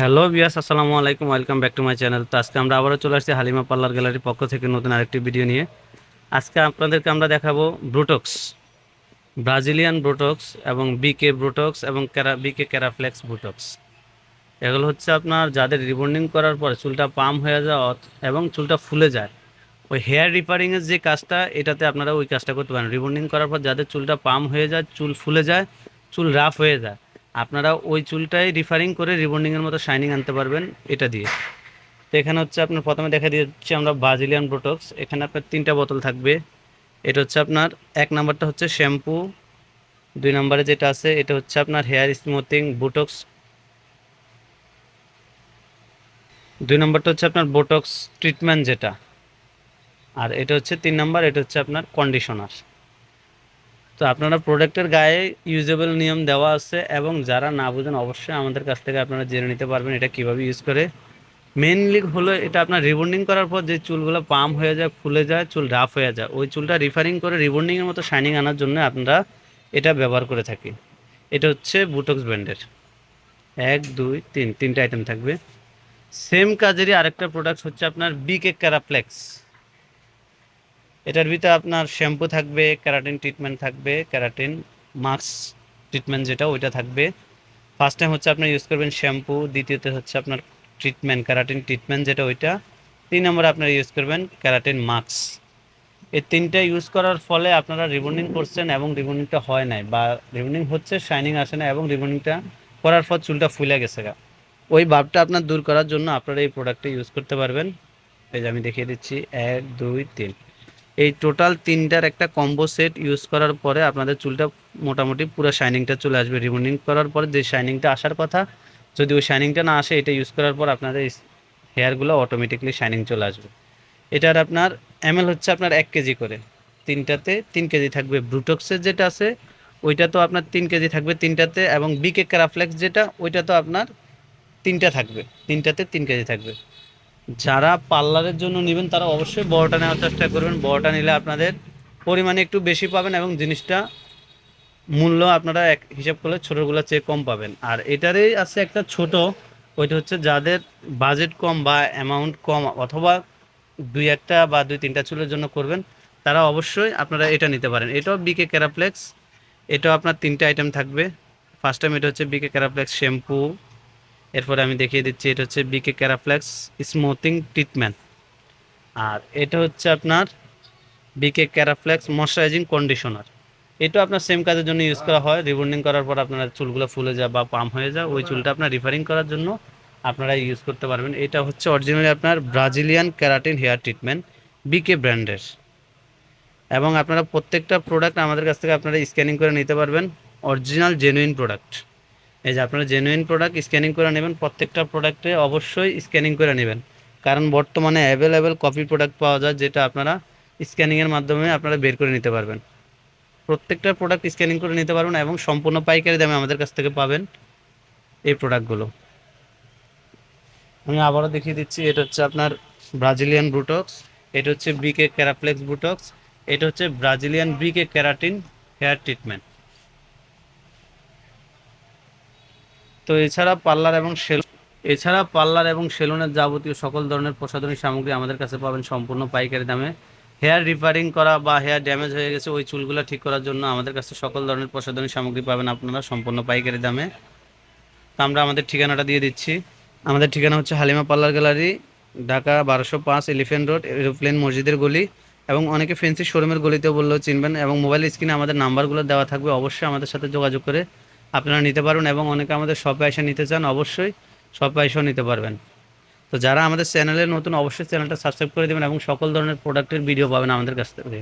Hello বিয়াস আসসালামু আলাইকুম, welcome back to my channel. তো আজকে আমরা আবারও চলে আসছি হালিমা পার্লার গ্যালারির পক্ষ থেকে নতুন আরেকটি ভিডিও নিয়ে। আজকে আপনাদেরকে আমরা দেখাবো ব্রুটক্স ব্রাজিলিয়ান ব্রুটক্স এবং বিকে ব্রুটক্স এবং ক্যারা বিকে ক্যারাফ্লেক্স ব্রুটক্স এগুলো হচ্ছে আপনার যাদের রিবন্ডিং করার পরে চুলটা পাম হয়ে অথ- এবং চুলটা ফুলে যায়। ওই হেয়ার রিপারিংয়ের যে কাজটা, এটাতে আপনারা ওই কাজটা করতে পারেন। রিবন্ডিং করার পর যাদের চুলটা পাম হয়ে যায়, চুল ফুলে যায়, চুল রাফ হয়ে যায়। আপনারা ওই চুলটাই রিফারিং করে রিবন্ডিংয়ের মতো শাইনিং আনতে পারবেন এটা দিয়ে। তো এখানে হচ্ছে আপনার প্রথমে দেখা দিচ্ছি আমরা ব্রাজিলিয়ান ব্রোটক্স এখানে আপনার তিনটা বোতল থাকবে। এটা হচ্ছে আপনার, এক নাম্বারটা হচ্ছে শ্যাম্পু দুই নম্বরে যেটা আছে, এটা হচ্ছে আপনার হেয়ার স্মুথিং বোটক্স দুই নম্বরটা হচ্ছে আপনার বোটক্স ট্রিটমেন্ট যেটা। আর এটা হচ্ছে তিন নাম্বার, এটা হচ্ছে আপনার কন্ডিশনার তো আপনারা প্রোডাক্টের গায়ে ইউজেবল নিয়ম দেওয়া আছে এবং যারা না বুঝেন অবশ্যই আমাদের কাছ থেকে আপনারা জেনে নিতে পারবেন এটা কীভাবে ইউজ করে। মেনলি হলো এটা আপনার রিবন্ডিং করার পর যে চুলগুলো পাম হয়ে যায়, ফুলে যায়, চুল রাফ হয়ে যায়, ওই চুলটা রিফারিং করে রিবন্ডিংয়ের মতো শাইনিং আনার জন্য আপনারা এটা ব্যবহার করে থাকি। এটা হচ্ছে বুটক্স ব্র্যান্ডের এক, দুই, তিন, তিনটা আইটেম থাকবে। সেম কাজেরই আরেকটা প্রোডাক্ট হচ্ছে আপনার বিকে ক্যারাপ্লেক্স এটার ভিতরে আপনার শ্যাম্পু থাকবে, ক্যারাটিন ট্রিটমেন্ট থাকবে, ক্যারাটিন, মাস্ক ট্রিটমেন্ট যেটা, ওইটা থাকবে। ফার্স্ট টাইম হচ্ছে আপনি ইউজ করবেন শ্যাম্পু, দ্বিতীয়তে হচ্ছে আপনার ট্রিটমেন্ট ক্যারাটিন ট্রিটমেন্ট যেটা, ওইটা। তিন নম্বরে আপনারা ইউজ করবেন ক্যারাটিন মাস্ক। এই তিনটা ইউজ করার ফলে আপনারা রিবন্ডিং করছেন এবং রিবন্ডিংটা হয় নাই বা রিবন্ডিং হচ্ছে শাইনিং আসে না এবং রিবন্ডিংটা করার পর চুলটা ফুলে গেছে গা। ওই ভাবটা আপনার দূর করার জন্য আপনারা এই প্রোডাক্টটা ইউজ করতে পারবেন। এই যে আমি দেখিয়ে দিচ্ছি, এক, দুই, তিন। এই টোটাল তিনটার একটা কম্বো সেট ইউজ করার পরে আপনাদের চুলটা মোটামুটি পুরো শাইনিংটা চলে আসবে। রিবন্ডিং করার পরে যে শাইনিংটা আসার কথা, যদি ওই শাইনিংটা না আসে, এটা ইউজ করার পর আপনাদের হেয়ারগুলো অটোমেটিকলি শাইনিং চলে আসবে। এটার আপনার এমএল হচ্ছে আপনার এক কেজি করে। তিনটাতে তিন কেজি থাকবে ব্রুটক্সের যেটা আছে ওইটা তো আপনার তিন কেজি থাকবে তিনটাতে এবং বিকে ক্যারাফ্লেক্স যেটা ওইটা তো আপনার তিনটা থাকবে। তিনটাতে তিন কেজি থাকবে। যারা পার্লারের জন্য নেবেন, তারা অবশ্যই বড়টা নেওয়ার চেষ্টা করবেন। বড়টা নিলে আপনাদের পরিমাণে একটু বেশি পাবেন এবং জিনিসটা মূল্য আপনারা এক হিসাব করলে ছোটোগুলো চেয়ে কম পাবেন। আর এটারই আছে একটা ছোট, ওইটা হচ্ছে যাদের বাজেট কম বা অ্যামাউন্ট কম, অথবা দুই একটা বা দুই তিনটা চুলের জন্য করবেন, তারা অবশ্যই আপনারা এটা নিতে পারেন। এটাও বিকে ক্যারাপ্লেক্স এটাও আপনার তিনটে আইটেম থাকবে। ফার্স্ট টাইম এটা হচ্ছে বিকে ক্যারাপ্লেক্স শ্যাম্পু এরপরে আমি দেখিয়ে দিচ্ছি, এটা হচ্ছে বিকে ক্যারাফ্লেক্স স্মুথিং ট্রিটমেন্ট আর এটা হচ্ছে আপনার বিকে ক্যারাফ্লেক্স ময়শ্চারাইজিং কন্ডিশনার এটা আপনার সেম কাজের জন্য ইউজ করা হয়। রিবন্ডিং করার পর আপনার চুলগুলো ফুলে যায় বা পাম হয়ে যায়, ওই চুলটা আপনার রিফারিং করার জন্য আপনারা ইউজ করতে পারবেন। এটা হচ্ছে অরিজিনালি আপনার Brazilian keratin hair treatment BK ব্র্যান্ডের এবং আপনারা প্রত্যেকটা প্রোডাক্ট আমাদের কাছ থেকে আপনারা স্ক্যানিং করে নিতে পারবেন। অরিজিনাল জেনুইন প্রোডাক্ট এই যে আপনারা জেনুইন প্রোডাক্ট স্ক্যানিং করে নেবেন, প্রত্যেকটা প্রোডাক্টে অবশ্যই স্ক্যানিং করে নেবেন। কারণ বর্তমানে অ্যাভেলেবেল কপি প্রোডাক্ট পাওয়া যায় যেটা আপনারা স্ক্যানিংয়ের মাধ্যমে আপনারা বের করে নিতে পারবেন। প্রত্যেকটা প্রোডাক্ট স্ক্যানিং করে নিতে পারবেন এবং সম্পূর্ণ পাইকারি দামে আমাদের কাছ থেকে পাবেন এই প্রোডাক্টগুলো আমি আবারও দেখিয়ে দিচ্ছি, এটা হচ্ছে আপনার ব্রাজিলিয়ান ব্রুটক্স এটা হচ্ছে বিকে ক্যারাপ্লেক্স ব্রুটক্স এটা হচ্ছে Brazilian BK keratin hair treatment তো এছাড়া পার্লার এবং সেলুন, এছাড়া পার্লার এবং সেলুনের যাবতীয় সকল ধরনের প্রসাধনী সামগ্রী আমাদের কাছে পাবেন সম্পূর্ণ পাইকারি দামে। হেয়ার রিপেয়ারিং করা বা হেয়ার ড্যামেজ হয়ে গেছে, ওই চুলগুলো ঠিক করার জন্য আমাদের কাছে সকল ধরনের প্রসাধনী সামগ্রী পাবেন আপনারা সম্পূর্ণ পাইকারি দামে। তো আমরা আমাদের ঠিকানাটা দিয়ে দিচ্ছি। আমাদের ঠিকানা হচ্ছে হালিমা পার্লার গ্যালারি, ঢাকা বারোশো পাঁচ এলিফেন্ট রোড, এরোপ্লেন মসজিদের গলি এবং অনেকে ফেন্সি শোরুমের গলিতেও বললেও চিনবেন এবং মোবাইল স্ক্রিনে আমাদের নাম্বারগুলো দেওয়া থাকবে, অবশ্যই আমাদের সাথে যোগাযোগ করে আপনারা নিতে পারবেন এবং অনেকে আমাদের সব পয়সা নিতে চান, অবশ্যই সব এসেও নিতে পারবেন। তো যারা আমাদের চ্যানেলে নতুন, অবশ্যই চ্যানেলটা সাবস্ক্রাইব করে দেবেন এবং সকল ধরনের প্রোডাক্টের ভিডিও পাবেন আমাদের কাছ থেকে।